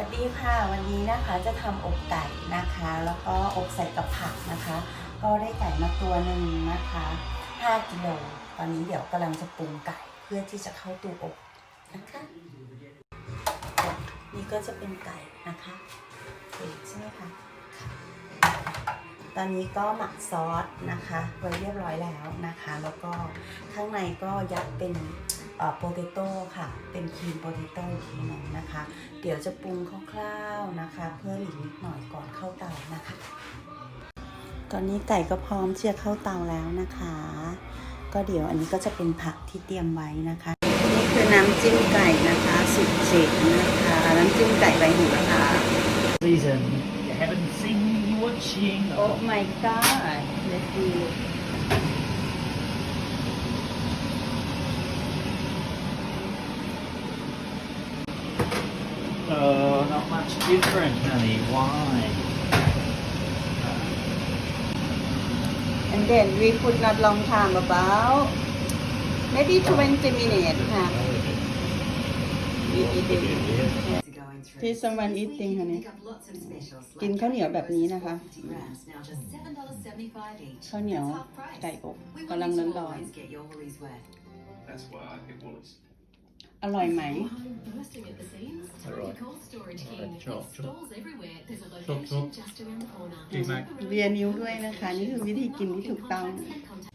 วัสดีค่ะวันนี้นะคะจะทำอกไก่นะคะ แล้วก็อกใส่กับผักนะคะ ก็ได้ไก่มาตัวหนึ่งนะคะ5กิโลตอนนี้เดี๋ยวกำลังจะปรุงไก่เพื่อที่จะเข้าตู้อบนะคะนี่ก็จะเป็นไก่นะคะใช่ไหมคะตอนนี้ก็หมักซอสนะคะไว้เรียบร้อยแล้วนะคะ แล้วก็ข้างในก็ยัดเป็น โปเตโต้ค่ะ เป็นครีมโปเตโต้อีกทีหนึงนะคะ เดี๋ยวจะปรุงคร่าวๆนะคะ เพิ่มอีกนิดหน่อยก่อนเข้าเตานะคะ ตอนนี้ไก่ก็พร้อมที่จะเข้าเตาแล้วนะคะ ก็เดี๋ยวอันนี้ก็จะเป็นผักที่เตรียมไว้นะคะ นี่คือน้ำจิ้มไก่นะคะสุดเจ๋งนะคะน้ำจิ้มไก่ใบหูค่ะ Season. You haven't seen me watching. Oh my god let's do it Oh, not much different, honey. Why? and then we put not long time about maybe 20 minutes ค่ะ we eat it Please someone eating honey กินข้าวเหนียวแบบนี้นะคะ ข้าวเหนียวไก่อบกำลังร้อน That's why I picked Woolies. ๆ อร่อยไหม Bursting at the seams. Alright. Tiny Cold Storage King. Alright, chop, With chop. stalls everywhere. There's a Chop, location chop. just around the corner. Big Mac. เรียนนิ้วด้วยนะคะ นี่คือวิธีกินที่ถูกต้อง Head contact.